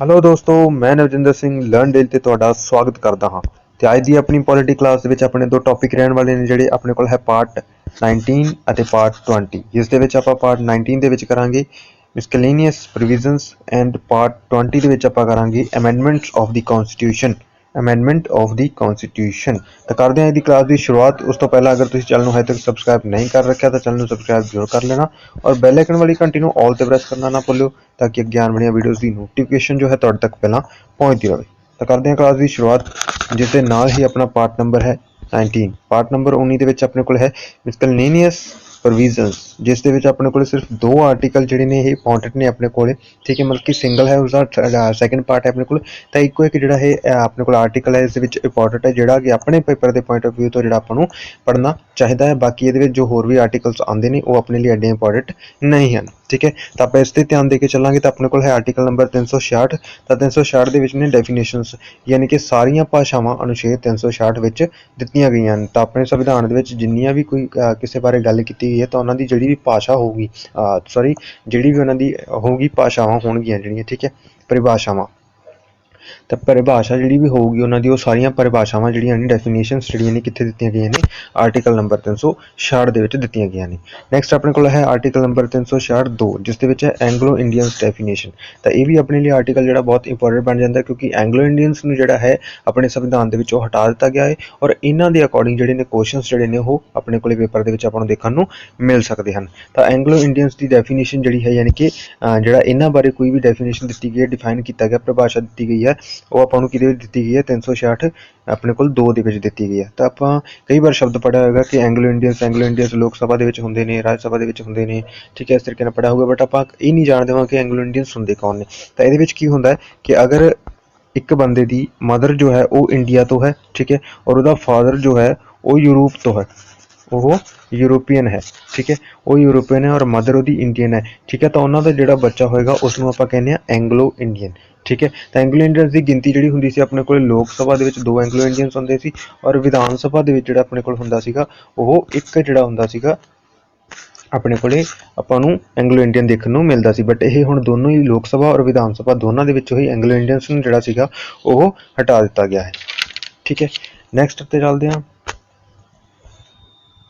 Hello ਦੋਸਤੋ, ਮੈਂ ਨਵਜਿੰਦਰ Singh learn Del ਤੇ ਤੁਹਾਡਾ ਸਵਾਗਤ ਕਰਦਾ ਹਾਂ। ਤੇ ਅੱਜ ਦੀ ਆਪਣੀ ਪੋਲਿਟੀ ਕਲਾਸ ਦੇ ਵਿੱਚ ਆਪਣੇ ਦੋ ਟੌਪਿਕ ਰਹਿਣ ਵਾਲੇ ਨੇ, ਜਿਹੜੇ ਆਪਣੇ ਕੋਲ ਹੈ ਪਾਰਟ 19 ਅਤੇ ਪਾਰਟ 20 ਜਿਸ ਦੇ ਵਿੱਚ ਆਪਾਂ ਪਾਰਟ 19 ਦੇ ਵਿੱਚ ਕਰਾਂਗੇ ਮਿਸਕੇਲੇਨੀਅਸ ਪ੍ਰੋਵੀਜ਼ਨਸ ਐਂਡ ਪਾਰਟ 20 ਦੇ ਵਿੱਚ ਆਪਾਂ ਕਰਾਂਗੇ amendments of the constitution amendment of the constitution ਤਾਂ ਕਰਦੇ ਹਾਂ ਇਹਦੀ ਕਲਾਸ ਦੀ ਸ਼ੁਰੂਆਤ। ਉਸ ਤੋਂ ਪਹਿਲਾਂ ਅਗਰ ਤੁਸੀਂ ਚੈਨਲ ਨੂੰ ਹਜੇ ਤੱਕ ਸਬਸਕ੍ਰਾਈਬ ਨਹੀਂ ਕਰ ਰੱਖਿਆ, ਤਾਂ ਚੈਨਲ ਨੂੰ ਸਬਸਕ੍ਰਾਈਬ ਜ਼ਰੂਰ ਕਰ ਲੈਣਾ। ਔਰ ਬੈਲ ਆਈਕਨ ਵਾਲੀ ਘੰਟੀ ਨੂੰ ਆਲ ਤੇ ਪ੍ਰੈਸ ਕਰਨਾ ਨਾ ਭੁੱਲਿਓ, ਤਾਂ ਕਿ ਗਿਆਨ ਬਣੀਆਂ ਵੀਡੀਓਜ਼ ਦੀ ਨੋਟੀਫਿਕੇਸ਼ਨ ਜੋ ਹੈ ਤੁਹਾਡੇ ਤੱਕ ਪਹਿਲਾਂ ਪਹੁੰਚਦੀ ਰਹੇ। ਤਾਂ ਕਰਦੇ ਹਾਂ ਕਲਾਸ ਦੀ ਸ਼ੁਰੂਆਤ, ਜਿਸ ਦੇ ਨਾਲ ਹੀ ਆਪਣਾ ਪਾਰਟ ਨੰਬਰ ਹੈ 19 ਪਾਰਟ ਨੰਬਰ 19 ਦੇ ਵਿੱਚ ਆਪਣੇ ਕੋਲ ਹੈ ਮਿਸਕਲੇਨੀਅਸ ਪ੍ਰੋਵੀਜ਼ਨਸ ਜਿਸ ਦੇ ਵਿੱਚ ਆਪਣੇ ਕੋਲ ਸਿਰਫ ਦੋ ਆਰਟੀਕਲ ਜਿਹੜੇ ਨੇ ਇਹ ਇੰਪੋਰਟੈਂਟ ਨੇ ਆਪਣੇ ਕੋਲੇ, ਠੀਕ ਹੈ, ਮਤਲਬ ਕਿ ਸਿੰਗਲ ਹੈ ਉਸਦਾ ਸੈਕੰਡ ਪਾਰਟ ਹੈ ਆਪਣੇ ਕੋਲ, ਤਾਂ ਇੱਕੋ ਇੱਕ ਜਿਹੜਾ ਇਹ ਆਪਣੇ ਕੋਲ ਆਰਟੀਕਲ ਹੈ, ਇਸ ਦੇ ਵਿੱਚ ਇੰਪੋਰਟੈਂਟ ਹੈ, ਜਿਹੜਾ ਕਿ ਆਪਣੇ ਪੇਪਰ ਦੇ ਪੁਆਇੰਟ ਆਫ View ਤੋਂ ਜਿਹੜਾ ਆਪਾਂ ਨੂੰ ਪੜ੍ਹਨਾ ਚਾਹੀਦਾ ਹੈ, ਬਾਕੀ ਇਹਦੇ ਵਿੱਚ ਜੋ ਹੋਰ ਵੀ ਆਰਟੀਕਲਸ ਆਉਂਦੇ ਨੇ, ਉਹ ਆਪਣੇ ਲਈ ਐਡੇ ਇੰਪੋਰਟੈਂਟ ਨਹੀਂ ਹਨ। ਠੀਕ ਹੈ? ਤਾਂ ਆਪਾਂ ਇਸ ਤੇ ਧਿਆਨ ਦੇ ਕੇ ਚੱਲਾਂਗੇ ਤਾਂ ਆਪਣੇ ਕੋਲ ਹੈ ਆਰਟੀਕਲ ਨੰਬਰ 366 ਤਾਂ 366 ਦੇ ਵਿੱਚ ਨੇ ਡੈਫੀਨੇਸ਼ਨਸ ਯਾਨੀ ਕਿ ਸਾਰੀਆਂ ਭਾਸ਼ਾਵਾਂ ਅਨੁਛੇਦ 366 ਵਿੱਚ ਦਿੱਤੀਆਂ ਗਈਆਂ ਹਨ। ਤਾਂ ਆਪਣੇ ਸੰਵਿਧਾਨ ਦੇ ਵਿੱਚ ਜਿੰਨੀਆਂ ਵੀ ਕੋਈ ਕਿਸੇ ਬਾਰੇ ਗੱਲ ਕੀਤੀ ਗਈ ਹੈ, ਤਾਂ ਉਹਨਾਂ ਦੀ ਜਿਹੜੀ ਵੀ ਭਾਸ਼ਾ ਹੋਊਗੀ ਸੌਰੀ ਜਿਹੜੀ ਵੀ ਉਹਨਾਂ ਦੀ ਹੋਊਗੀ, ਭਾਸ਼ਾਵਾਂ ਹੋਣਗੀਆਂ ਜਿਹੜੀਆਂ, ਠੀਕ ਹੈ? ਪਰਿਭਾਸ਼ਾਵਾਂ। ਤਾਂ ਪਰਿਭਾਸ਼ਾ ਜਿਹੜੀ ਵੀ ਹੋਊਗੀ ਉਹਨਾਂ ਦੀ, ਉਹ ਸਾਰੀਆਂ ਪਰਿਭਾਸ਼ਾਵਾਂ ਜਿਹੜੀਆਂ ਨੇ ਡੈਫੀਨੇਸ਼ਨਸ ਜਿਹੜੀਆਂ ਨੇ, ਕਿੱਥੇ ਦਿੱਤੀਆਂ ਗਈਆਂ ਨੇ? ਆਰਟੀਕਲ ਨੰਬਰ 366 ਦੇ ਵਿੱਚ ਦਿੱਤੀਆਂ ਗਈਆਂ ਨੇ। ਨੈਕਸਟ ਆਪਣੇ ਕੋਲ ਹੈ ਆਰਟੀਕਲ ਨੰਬਰ 366 2 ਜਿਸ ਦੇ ਵਿੱਚ ਹੈ ਐਂਗਲੋ ਇੰਡੀਅਨਸ ਡੈਫੀਨੇਸ਼ਨ ਤਾਂ ਇਹ ਵੀ ਆਪਣੇ ਲਈ ਆਰਟੀਕਲ ਜਿਹੜਾ ਬਹੁਤ ਇੰਪੋਰਟੈਂਟ ਬਣ ਜਾਂਦਾ, ਕਿਉਂਕਿ ਐਂਗਲੋ ਇੰਡੀਅਨਸ ਨੂੰ ਜਿਹੜਾ ਹੈ, ਆਪਣੇ ਸੰਵਿਧਾਨ ਦੇ ਵਿੱਚੋਂ ਹਟਾ ਦਿੱਤਾ ਗਿਆ ਹੈ ਔਰ ਇਹਨਾਂ ਦੇ ਅਕੋਰਡਿੰਗ ਜਿਹੜੇ ਨੇ ਕੁਐਸਚਨਸ ਜਿਹੜੇ ਨੇ, ਉਹ ਆਪਣੇ ਕੋਲੇ ਪੇਪਰ ਦੇ ਵਿੱਚ ਆਪਾਂ ਨੂੰ ਦੇਖਣ ਨੂੰ ਮਿਲ ਸਕਦੇ ਹਨ। ਤਾਂ ਐਂਗਲੋ ਇੰਡੀਅਨਸ ਦੀ ਡੈਫੀਨੇਸ਼ਨ ਜਿਹੜੀ ਹੈ, ਯਾਨੀ ਕਿ ਜਿਹੜਾ ਇਹਨਾਂ ਬਾਰੇ ਕੋਈ ਵੀ ਡੈਫੀਨੇਸ਼ਨ ਦਿੱਤੀ ਗਈ ਹੈ ਡਿਫਾਈਨ ਕੀਤਾ ਗਿਆ, ਪਰਿਭਾਸ਼ਾ ਦਿੱਤੀ ਗਈ ਹੈ ਉਹ ਆਪਾਂ ਨੂੰ ਕਿਹਦੇ ਵਿੱਚ ਦਿੱਤੀ ਗਈ ਹੈ? 366 ਆਪਣੇ ਕੋਲ 2 ਦੇ ਵਿੱਚ ਦਿੱਤੀ ਗਈ ਹੈ। ਤਾਂ ਆਪਾਂ ਕਈ ਵਾਰ ਸ਼ਬਦ ਪੜਿਆ ਹੋਵੇਗਾ ਕਿ ਐਂਗਲੋ ਇੰਡੀਅਨਸ ਐਂਗਲੋ ਇੰਡੀਅਨਸ ਲੋਕ ਸਭਾ ਦੇ ਵਿੱਚ ਹੁੰਦੇ ਨੇ, ਰਾਜ ਸਭਾ ਦੇ ਵਿੱਚ ਹੁੰਦੇ ਨੇ। ਠੀਕ ਹੈ, ਇਸ ਤਰੀਕੇ ਨਾਲ ਪੜਿਆ ਹੋਊਗਾ ਬਟ ਆਪਾਂ ਇਹ ਨਹੀਂ ਜਾਣਦੇ ਹਾਂ ਕਿ ਐਂਗਲੋ ਇੰਡੀਅਨਸ ਹੁੰਦੇ ਕੌਣ ਨੇ। ਤਾਂ ਇਹਦੇ ਵਿੱਚ ਕੀ ਹੁੰਦਾ ਹੈ ਕਿ ਅਗਰ ਇੱਕ ਬੰਦੇ ਦੀ ਮਦਰ ਜੋ ਹੈ, ਉਹ ਇੰਡੀਆ ਤੋਂ ਹੈ, ਠੀਕ ਹੈ, ਔਰ ਉਹਦਾ ਫਾਦਰ ਜੋ ਹੈ, ਉਹ ਯੂਰਪ ਤੋਂ ਹੈ। ਉਹ ਯੂਰੋਪੀਅਨ ਹੈ, ਠੀਕ ਹੈ? ਉਹ ਯੂਰੋਪੀਅਨ ਹੈ ਔਰ ਮਦਰ ਉਹਦੀ ਇੰਡੀਅਨ ਹੈ, ਠੀਕ ਹੈ? ਤਾਂ ਉਹਨਾਂ ਦਾ ਜਿਹੜਾ ਬੱਚਾ ਹੋਏਗਾ ਉਸ ਨੂੰ ਆਪਾਂ ਕਹਿੰਦੇ ਆ ਐਂਗਲੋ ਇੰਡੀਅਨ ਠੀਕ ਹੈ? ਤਾਂ ਐਂਗਲੋ ਇੰਡੀਅਨਸ ਦੀ ਗਿਣਤੀ ਜਿਹੜੀ ਹੁੰਦੀ ਸੀ ਆਪਣੇ ਕੋਲ ਲੋਕ ਸਭਾ ਦੇ ਵਿੱਚ ਦੋ ਐਂਗਲੋ ਇੰਡੀਅਨਸ ਹੁੰਦੇ ਸੀ ਔਰ ਵਿਧਾਨ ਸਭਾ ਦੇ ਵਿੱਚ ਜਿਹੜਾ ਆਪਣੇ ਕੋਲ ਹੁੰਦਾ ਸੀਗਾ, ਉਹ ਇੱਕ ਜਿਹੜਾ ਹੁੰਦਾ ਸੀਗਾ, ਆਪਣੇ ਕੋਲੇ ਆਪਾਂ ਨੂੰ ਐਂਗਲੋ ਇੰਡੀਅਨ ਦੇਖਣ ਨੂੰ ਮਿਲਦਾ ਸੀ। ਬਟ ਇਹ ਹੁਣ ਦੋਨੋਂ ਹੀ ਲੋਕ ਸਭਾ ਔਰ ਵਿਧਾਨ ਸਭਾ ਦੋਨਾਂ ਦੇ ਵਿੱਚੋਂ ਹੀ ਐਂਗਲੋ ਇੰਡੀਅਨਸ ਨੂੰ ਜਿਹੜਾ ਸੀਗਾ, ਉਹ ਹਟਾ ਦਿੱਤਾ ਗਿਆ ਹੈ, ਠੀਕ ਹੈ? ਨੈਕਸਟ ਤੇ ਚੱਲਦੇ ਹਾਂ।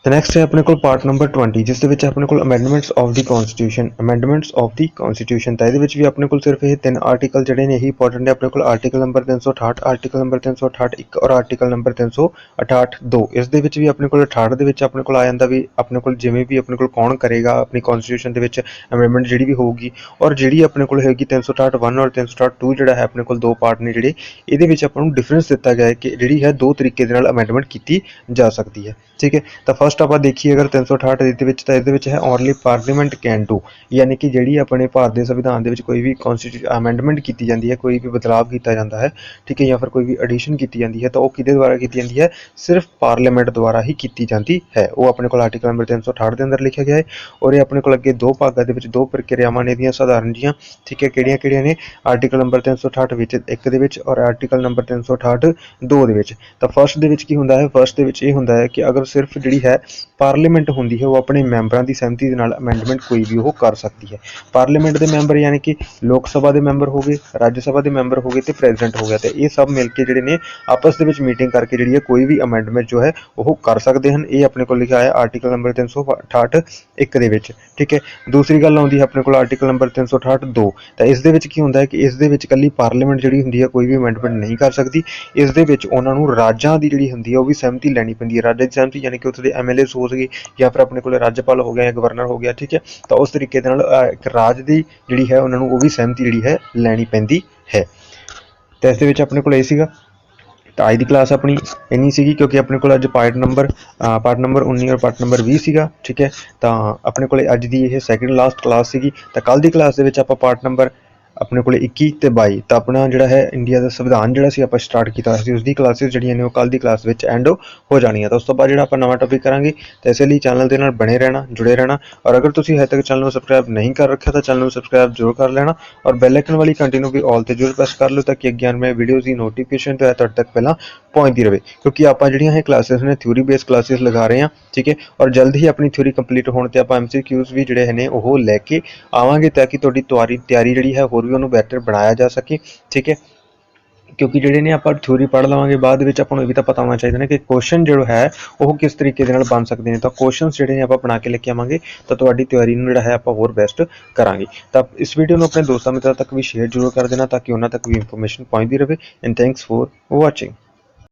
ਤੇ ਨੈਕਸਟ ਹੈ ਆਪਣੇ ਕੋਲ ਪਾਰਟ ਨੰਬਰ 20 ਜਿਸ ਦੇ ਵਿੱਚ ਆਪਣੇ ਕੋਲ amendments of the constitution amendments of the constitution ਤਾਂ ਇਹਦੇ ਵਿੱਚ ਵੀ ਆਪਣੇ ਕੋਲ ਸਿਰਫ ਇਹ ਤਿੰਨ ਆਰਟੀਕਲ ਜਿਹੜੇ ਨੇ ਇਹੀ ਇੰਪੋਰਟੈਂਟ ਨੇ ਆਪਣੇ ਕੋਲ ਆਰਟੀਕਲ ਨੰਬਰ 368 ਆਰਟੀਕਲ ਨੰਬਰ 368 ਇੱਕ ਔਰ ਆਰਟੀਕਲ ਨੰਬਰ 368 2 ਇਸ ਦੇ ਵਿੱਚ ਵੀ ਆਪਣੇ ਕੋਲ 68 ਦੇ ਵਿੱਚ ਆਪਣੇ ਕੋਲ ਆ ਜਾਂਦਾ ਵੀ ਆਪਣੇ ਕੋਲ ਜਿਵੇਂ ਵੀ ਆਪਣੇ ਕੋਲ ਕੌਣ ਕਰੇਗਾ ਆਪਣੀ ਕਨਸਟੀਟਿਊਸ਼ਨ ਦੇ ਵਿੱਚ ਅਮੈਂਡਮੈਂਟ ਜਿਹੜੀ ਵੀ ਹੋਊਗੀ ਔਰ ਜਿਹੜੀ ਆਪਣੇ ਕੋਲ ਹੈਗੀ 368 1 ਔਰ 368 2 ਜਿਹੜਾ ਹੈ ਆਪਣੇ ਕੋਲ ਦੋ ਪਾਰਟ ਨੇ ਜਿਹੜੇ ਇਹਦੇ ਵਿੱਚ ਆਪਾਂ ਨੂੰ ਡਿਫਰੈਂਸ ਦਿੱਤਾ ਗਿਆ ਹੈ ਕਿ ਜਿਹੜੀ ਹੈ ਦੋ ਤਰੀਕੇ ਦੇ ਨਾਲ ਅਮੈਂਡਮੈਂਟ ਕੀਤੀ ਜਾ ਸਕਦੀ ਹੈ ਠੀਕ ਹੈ ਤਾਂ ਫਸਟ ਆਪਾਂ ਦੇਖੀਏ ਅਗਰ 368 ਦੇ ਵਿੱਚ ਤਾਂ ਇਹਦੇ ਵਿੱਚ ਹੈ ਓਨਲੀ ਪਾਰਲੀਮੈਂਟ ਕੈਨ ਡੂ ਯਾਨੀ ਕਿ ਜਿਹੜੀ ਆਪਣੇ ਭਾਰਤ ਦੇ ਸੰਵਿਧਾਨ ਦੇ ਵਿੱਚ ਕੋਈ ਵੀ ਕਨਸਟੀਟਿਊਸ਼ਨ ਅਮੈਂਡਮੈਂਟ ਕੀਤੀ ਜਾਂਦੀ ਹੈ, ਕੋਈ ਵੀ ਬਦਲਾਅ ਕੀਤਾ ਜਾਂਦਾ ਹੈ, ਠੀਕ ਹੈ, ਜਾਂ ਫਿਰ ਕੋਈ ਵੀ ਐਡੀਸ਼ਨ ਕੀਤੀ ਜਾਂਦੀ ਹੈ, ਤਾਂ ਉਹ ਕਿਹਦੇ ਦੁਆਰਾ ਕੀਤੀ ਜਾਂਦੀ ਹੈ? ਸਿਰਫ ਪਾਰਲੀਮੈਂਟ ਦੁਆਰਾ ਹੀ ਕੀਤੀ ਜਾਂਦੀ ਹੈ। ਉਹ ਆਪਣੇ ਕੋਲ ਆਰਟੀਕਲ ਨੰਬਰ 368 ਦੇ ਅੰਦਰ ਲਿਖਿਆ ਗਿਆ ਹੈ ਔਰ ਇਹ ਆਪਣੇ ਕੋਲ ਅੱਗੇ ਦੋ ਭਾਗਾਂ ਦੇ ਵਿੱਚ ਦੋ ਪ੍ਰਕਿਰਿਆਵਾਂ ਨੇ ਇਹਦੀਆਂ ਸਧਾਰਨ ਜੀਆਂ, ਠੀਕ ਹੈ, ਕਿਹੜੀਆਂ ਕਿਹੜੀਆਂ ਨੇ? ਆਰਟੀਕਲ ਨੰਬਰ 368 ਵਿੱਚ ਇੱਕ ਦੇ ਵਿੱਚ ਔਰ ਆਰਟੀਕਲ ਨੰਬਰ 368 ਦੋ ਦੇ ਵਿੱਚ। ਤਾਂ ਫਸਟ ਦੇ ਵਿੱਚ ਕੀ ਹੁੰਦਾ ਹੈ? ਫਸਟ ਦੇ ਵਿੱਚ ਇਹ ਹੁੰਦਾ ਹੈ ਕਿ ਅਗਰ ਸਿਰਫ ਜਿਹੜੀ ਹੈ ਪਾਰਲੀਮੈਂਟ ਹੁੰਦੀ ਹੈ, ਉਹ ਆਪਣੇ ਮੈਂਬਰਾਂ ਦੀ ਸਹਿਮਤੀ ਦੇ ਨਾਲ ਅਮੈਂਡਮੈਂਟ ਕੋਈ ਵੀ ਉਹ ਕਰ ਸਕਦੀ ਹੈ। ਪਾਰਲੀਮੈਂਟ ਦੇ ਮੈਂਬਰ ਯਾਨੀ ਕਿ ਲੋਕ ਸਭਾ ਦੇ ਮੈਂਬਰ ਹੋ ਗਏ, ਰਾਜ ਸਭਾ ਦੇ ਮੈਂਬਰ ਹੋ ਗਏ ਤੇ ਪ੍ਰੈਜ਼ੀਡੈਂਟ ਹੋ ਗਿਆ ਤੇ ਇਹ ਸਭ ਮਿਲ ਕੇ ਜਿਹੜੇ ਨੇ ਆਪਸ ਦੇ ਵਿੱਚ ਮੀਟਿੰਗ ਕਰਕੇ ਜਿਹੜੀ ਹੈ ਕੋਈ ਵੀ ਅਮੈਂਡਮੈਂਟ ਜੋ ਹੈ ਉਹ ਕਰ ਸਕਦੇ ਹਨ। ਇਹ ਆਪਣੇ ਕੋਲ ਲਿਖਿਆ ਹੈ ਆਰਟੀਕਲ ਨੰਬਰ 368 ਇੱਕ ਦੇ ਵਿੱਚ, ਠੀਕ ਹੈ। ਦੂਸਰੀ ਗੱਲ ਆਉਂਦੀ ਹੈ ਆਪਣੇ ਕੋਲ ਆਰਟੀਕਲ ਨੰਬਰ 368 2 ਤਾਂ ਇਸ ਦੇ ਵਿੱਚ ਕੀ ਹੁੰਦਾ ਹੈ ਕਿ ਇਸ ਦੇ ਵਿੱਚ ਕੱਲੀ ਪਾਰਲੀਮੈਂਟ ਜਿਹੜੀ ਹੁੰਦੀ ਹੈ ਕੋਈ ਵੀ ਅਮੈਂਡਮੈਂਟ ਨਹੀਂ ਕਰ ਸਕਦੀ। ਇਸ ਦੇ ਵਿੱਚ ਉਹਨਾਂ ਨੂੰ ਰਾਜਾਂ ਦੀ ਜਿਹੜੀ ਹੁੰਦੀ ਹੈ ਉਹ ਵੀ ਸਹਿਮਤੀ ਲੈਣੀ ਪੈਂਦੀ ਹੈ। ਰਾਜਾਂ ਦੀ ਸਹਿਮਤੀ ਯਾਨੀ ਕਿ ਉੱਥੇ ਦੇ ਐਮਐਲਏਸ ਹੋ ਸਕੇ ਜਾਂ ਫਿਰ ਆਪਣੇ ਕੋਲ ਰਾਜਪਾਲ ਹੋ ਗਿਆ ਜਾਂ ਗਵਰਨਰ ਹੋ ਗਿਆ, ਠੀਕ ਹੈ? ਤਾਂ ਉਸ ਤਰੀਕੇ ਦੇ ਨਾਲ ਇੱਕ ਰਾਜ ਦੀ ਜਿਹੜੀ ਹੈ ਉਹਨਾਂ ਨੂੰ ਉਹ ਵੀ ਸਹਿਮਤੀ ਜਿਹੜੀ ਹੈ ਲੈਣੀ ਪੈਂਦੀ ਹੈ। ਤਾਂ ਇਸ ਦੇ ਵਿੱਚ ਆਪਣੇ ਕੋਲ ਇਹ ਸੀਗਾ। ਤਾਂ ਅੱਜ ਦੀ ਕਲਾਸ ਆਪਣੀ ਇੰਨੀ ਸੀਗੀ ਕਿਉਂਕਿ ਆਪਣੇ ਕੋਲ ਅੱਜ ਪਾਰਟ ਨੰਬਰ ਪਾਰਟ ਨੰਬਰ 19 ਔਰ ਪਾਰਟ ਨੰਬਰ 20 ਸੀਗਾ, ਠੀਕ ਹੈ? ਤਾਂ ਆਪਣੇ ਕੋਲ ਅੱਜ ਦੀ ਇਹ ਸੈਕਿੰਡ ਲਾਸਟ ਕਲਾਸ ਸੀਗੀ। ਤਾਂ ਕੱਲ ਦੀ ਕਲਾਸ ਦੇ ਵਿੱਚ ਆਪਾਂ ਪਾਰਟ ਨੰਬਰ ਆਪਣੇ ਕੋਲੇ 21 ਤੇ 22 ਤਾਂ ਆਪਣਾ ਜਿਹੜਾ ਹੈ ਇੰਡੀਆ ਦਾ ਸੰਵਿਧਾਨ ਜਿਹੜਾ ਸੀ, ਆਪਾਂ ਸਟਾਰਟ ਕੀਤਾ ਸੀ ਉਸ ਦੀ ਕਲਾਸਿਸ ਜਿਹੜੀਆਂ ਨੇ ਉਹ ਕੱਲ ਦੀ ਕਲਾਸ ਵਿੱਚ ਐਂਡ ਹੋ ਜਾਣੀਆਂ। ਤਾਂ ਉਸ ਤੋਂ ਬਾਅਦ ਜਿਹੜਾ ਆਪਾਂ ਨਵਾਂ ਟੌਪਿਕ ਕਰਾਂਗੇ, ਤਾਂ ਇਸੇ ਲਈ ਚੈਨਲ ਦੇ ਨਾਲ ਬਣੇ ਰਹਿਣਾ, ਜੁੜੇ ਰਹਿਣਾ। ਔਰ ਅਗਰ ਤੁਸੀਂ ਹਜੇ ਤੱਕ ਚੈਨਲ ਨੂੰ ਸਬਸਕ੍ਰਾਈਬ ਨਹੀਂ ਕਰ ਰੱਖਿਆ, ਤਾਂ ਚੈਨਲ ਨੂੰ ਸਬਸਕ੍ਰਾਈਬ ਜ਼ਰੂਰ ਕਰ ਲੈਣਾ। ਔਰ ਬੈਲ ਆਈਕਨ ਵਾਲੀ ਘੰਟੀ ਨੂੰ ਵੀ ਆਲ ਤੇ ਜ਼ਰੂਰ ਪ੍ਰੈਸ ਕਰ ਲਓ, ਤਾਂ ਕਿ ਅੱਗੇ ਆਉਣ ਵੀਡੀਓਜ਼ ਦੀ ਨੋਟੀਫਿਕੇਸ਼ਨ ਜੋ ਹੈ ਤੁਹਾਡੇ ਤੱਕ ਪਹਿਲਾਂ ਪਹੁੰਚਦੀ ਰਹੇ ਕਿਉਂਕਿ ਆਪਾਂ ਜਿਹੜੀਆਂ ਇਹ ਕਲਾਸਿਸ ਨੇ ਥਿਊਰੀ ਬੇਸ ਕਲਾਸਿਸ ਲਗਾ ਰਹੇ ਹਾਂ, ਠੀਕ ਹੈ, ਔਰ ਜਲਦ ਹੀ ਆਪਣੀ ਥਿਊਰੀ ਕੰਪਲੀਟ ਹੋਣ ਤੇ ਆਪਾਂ ਐਮਸੀਕਿਊਜ਼ ਵੀ ਜਿਹੜੇ ਨੇ, ਉਹ ਲੈ ਕੇ ਆਵਾਂਗੇ ਤਾਂ ਕਿ ਤੁਹਾਡੀ ਤਿਆਰੀ ਤਿਆਰੀ ਜਿਹੜੀ ਹੈ ਹੋਰ ਵੀ ਉਹਨੂੰ ਬਿਹਤਰ ਬਣਾਇਆ ਜਾ ਸਕੇ, ਠੀਕ ਹੈ। ਕਿਉਂਕਿ ਜਿਹੜੇ ਨੇ ਆਪਾਂ ਥਿਊਰੀ ਪੜ੍ਹ ਲਵਾਂਗੇ, ਬਾਅਦ ਵਿੱਚ ਆਪਾਂ ਨੂੰ ਇਹ ਵੀ ਤਾਂ ਪਤਾ ਹੋਣਾ ਚਾਹੀਦਾ ਨਾ ਕਿ ਕੁਐਸਚਨ ਜਿਹੜਾ ਹੈ, ਉਹ ਕਿਸ ਤਰੀਕੇ ਦੇ ਨਾਲ ਬਣ ਸਕਦੇ ਨੇ। ਤਾਂ ਕੁਐਸਚਨਸ ਜਿਹੜੇ ਨੇ ਆਪਾਂ ਬਣਾ ਕੇ ਲੈ ਕੇ ਆਵਾਂਗੇ, ਤਾਂ ਤੁਹਾਡੀ ਤਿਆਰੀ ਨੂੰ ਜਿਹੜਾ ਹੈ ਆਪਾਂ ਹੋਰ ਬੈਸਟ ਕਰਾਂਗੇ। ਤਾਂ ਇਸ ਵੀਡੀਓ ਨੂੰ ਆਪਣੇ ਦੋਸਤਾਂ ਮਿੱਤਰਾਂ ਤੱਕ ਵੀ ਸ਼ੇਅਰ ਜ਼ਰੂਰ ਕਰ ਦੇਣਾ, ਤਾਂ ਕਿ ਉਹਨਾਂ ਤੱਕ ਵੀ ਇਨਫੋਰਮੇਸ਼ਨ ਪਹੁੰਚਦੀ ਰਹੇ ਐਂਡ ਥੈਂਕਸ ਫॉर ਵਾਚਿੰਗ